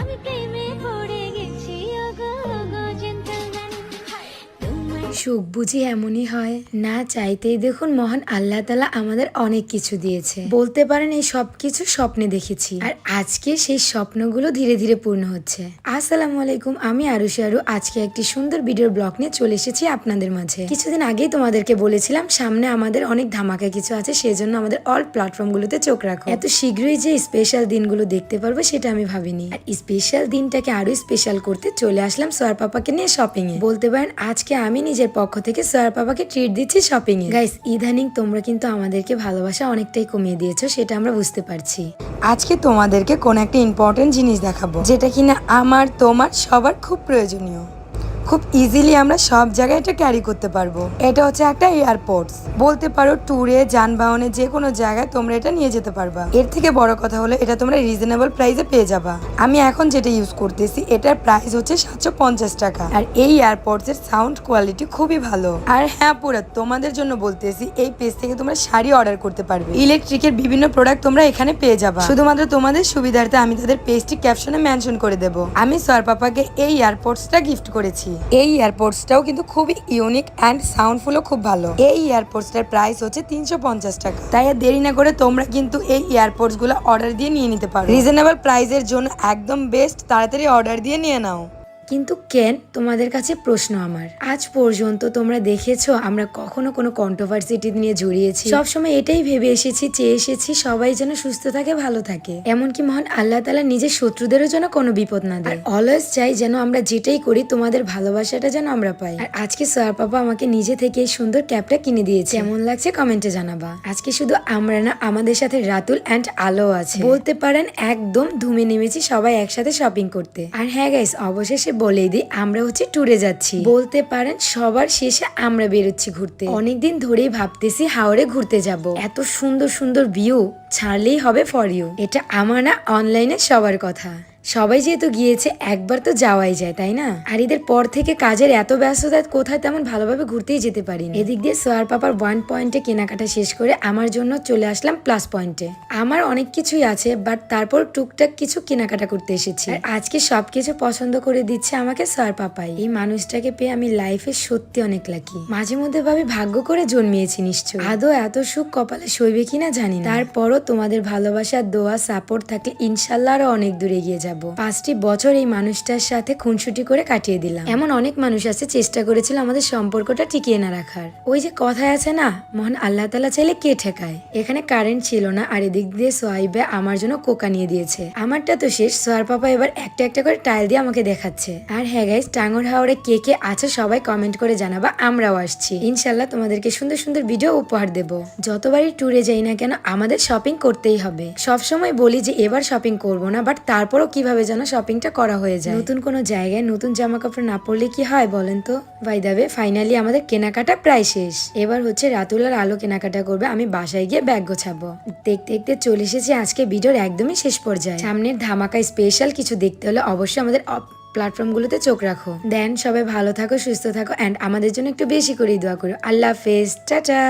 আমি সুখ বুঝি এমনই হয়, না চাইতেই দেখুন মহান আল্লাহ তালা আমাদের অনেক কিছু দিয়েছে। বলতে পারেন এই সব কিছু স্বপ্নে দেখেছি। আর আজকে সেই স্বপ্নগুলো ধীরে ধীরে পূর্ণ হচ্ছে। আসসালামু আলাইকুম, আমি আরুষি আরু। আজকে একটি সুন্দর ভিডিওর ব্লগ নিয়ে চলে এসেছি আপনাদের মাঝে। কিছুদিন আগেই তোমাদেরকে বলেছিলাম, সামনে আমাদের অনেক ধামাকা কিছু আছে সেই জন্য আমাদের অল প্ল্যাটফর্মগুলোতে চোখ রাখো। এত শীঘ্রই যে স্পেশাল দিনগুলো দেখতে পারব, সেটা আমি ভাবিনি। আর স্পেশাল দিনটাকে আরও স্পেশাল করতে চলে আসলাম সোয়ার পাপাকে নিয়ে শপিং এ। বলতে পারেন, আজকে আমি নিজের পক্ষ থেকে সোয়ার পাপাকে ট্রিট দিচ্ছি শপিং এ। গাইস ইদানিং তোমরা কিন্তু আমাদেরকে ভালোবাসা অনেকটাই কমিয়ে দিয়েছ, সেটা আমরা বুঝতে পারছি। আজকে তোমাদেরকে কোন একটা ইম্পর্টেন্ট জিনিস দেখাবো যেটা কিনা আমার তোমার সবার খুব প্রয়োজনীয়। খুব ইজিলি আমরা সব জায়গায় এটা ক্যারি করতে পারব। এটা হচ্ছে একটা এয়ারপোর্টস বলতে পারো ট্যুরে যানবাহনে যে কোনো জায়গায় তোমরা এটা নিয়ে যেতে পারবা। এর থেকে বড় কথা হলো এটা তোমরা রিজনেবল প্রাইসে পেয়ে যাবা। আমি এখন যেটা ইউজ করতেছি, এটার প্রাইস হচ্ছে সাতশো পঞ্চাশ টাকা। আর এই এয়ারপোর্টস এর সাউন্ড কোয়ালিটি খুবই ভালো। আর হ্যাঁ পুরো, তোমাদের জন্য বলতেছি, এই পেজ থেকে তোমরা শাড়ি অর্ডার করতে পারবে। ইলেকট্রিকের বিভিন্ন প্রোডাক্ট তোমরা এখানে পেয়ে যাবা। শুধুমাত্র তোমাদের সুবিধার্থে আমি তাদের পেজটি ক্যাপশনে মেনশন করে দেবো। আমি সর পাপাকে এই এয়ারপোর্টসটা গিফট করেছি। এই এয়ারপোর্টসটাও কিন্তু খুবই ইউনিক অ্যান্ড সাউন্ডফুলও খুব ভালো। এই এয়ারপোর্টসটার প্রাইস হচ্ছে তিনশো পঞ্চাশ টাকা। তাই আর দেরি না করে তোমরা কিন্তু এই এয়ারপোর্টসগুলো অর্ডার দিয়ে নিয়ে নিতে পারো। রিজনেবল প্রাইসের জন্য একদম বেস্ট তাড়াতাড়ি অর্ডার দিয়ে নিয়ে নাও। কিন্তু কেন? তোমাদের কাছে প্রশ্ন আমার। আজ পর্যন্ত তোমরা দেখেছ আমরা কখনো কোনো কন্ট্রোভার্সিটি নিয়ে জড়িয়েছি। সবসময় এটাই ভেবে এসেছি চেয়ে এসেছি সবাই যেন সুস্থ থাকে, ভালো থাকে। এমনকি মহান আল্লাহ তালা নিজের শত্রুদেরও যেন কোনো বিপদ না দেয়। অলওয়েজ চাই যেন আমরা যেটাই করি, তোমাদের ভালোবাসাটা যেন আমরা পাই। আর আজকে সোয়ার পাপা আমাকে নিজে থেকে এই সুন্দর ক্যাপটা কিনে দিয়েছে। কেমন লাগছে কমেন্টে জানাবা। আজকে শুধু আমরা না, আমাদের সাথে রাতুল অ্যান্ড আলো আছে। বলতে পারেন একদম ধুমে নেমেছি সবাই একসাথে শপিং করতে। আর হ্যাঁ গাইস অবশেষে বলেই দিই, আমরা হচ্ছে ট্যুরে যাচ্ছি। বলতে পারেন সবার শেষে আমরা বেরোচ্ছি ঘুরতে। অনেকদিন ধরেই ভাবতেছি হাওড়ে ঘুরতে যাব। এত সুন্দর সুন্দর ভিউ ছাড়লেই হবে ফর ইউ এটা আমার না অনলাইনে সবার কথা। সবাই যেহেতু গিয়েছে, একবার তো যাওয়াই যায়, তাই না? আর এদের পর থেকে কাজের এত ব্যস্ততায় কোথায় তেমন ভালোভাবে ঘুরতেই যেতে পারি এদিক দিয়ে সোয়ার পাপার ওয়ান পয়েন্টে কেনাকাটা শেষ করে আমার জন্য চলে আসলাম প্লাস পয়েন্টে আমার অনেক কিছুই আছে বাট তারপর টুকটাক কিছু কেনাকাটা করতে এসেছি। আর আজকে সবকিছু পছন্দ করে দিচ্ছে আমাকে সোয়ার পাপাই। এই মানুষটাকে পেয়ে আমি লাইফে সত্যি অনেক লাকি মাঝে মধ্যে ভাবি ভাগ্য করে জন্মিয়েছি নিশ্চয় আদৌ এত সুখ কপালে সইবে কিনা জানি তারপরও তোমাদের ভালোবাসা, দোয়া সাপোর্ট থাকলে ইনশাল্লাহ আরও অনেক দূরে গিয়ে যাব। পাঁচটি বছর এই মানুষটার সাথে খুনসুটি করে কাটিয়ে দিলাম। এমন অনেক মানুষ আছে চেষ্টা করেছিল আমাদের সম্পর্কটা টিকিয়ে না রাখার। ওই যে কথায় আছে না, মহান আল্লাহ তালা চাইলে কে ঠেকায়? এখানে কারেন্ট ছিল না, আর এদিক দিয়ে সোয়াইবে আমার জন্য কোকা নিয়ে দিয়েছে। আমারটা তো শেষ সোয়ার পাপা এবার একটা একটা করে টাইল দিয়ে আমাকে দেখাচ্ছে। আর হ্যাঁ গাইস টাঙ্গর হাওড়ে কে কে আছে সবাই কমেন্ট করে জানাবা, আমরাও আসছি। ইনশাল্লাহ তোমাদেরকে সুন্দর সুন্দর ভিডিও উপহার দেব। যতবারই ট্যুরে যাই না কেন, আমাদের শপিং করতেই হবে। সবসময় বলি যে, এবার শপিং করব না বাট তারপরও কীভাবে যেন শপিংটা করা হয়ে যায়। নতুন কোনো জায়গায় নতুন জামা কাপড় না পরলে কি হয় বলেন তো? বাইদাবে ফাইনালি আমাদের কেনাকাটা প্রায় শেষ। এবার হচ্ছে রাতুল আর আলো কেনাকাটা করবে, আমি বাসায় গিয়ে ব্যাগ গোছাবো। দেখতে দেখতে চলে এসেছি আজকে ভিডিওর একদমই শেষ পর্যায়ে। সামনের ধামাকা স্পেশাল কিছু দেখতে হলে অবশ্যই আমাদের প্ল্যাটফর্মগুলোতে চোখ রাখো। দেন সবাই ভালো থাকো, সুস্থ থাকো অ্যান্ড আমাদের জন্য একটু বেশি করেই দোয়া করো। আল্লাহ হাফেজ, টাটা!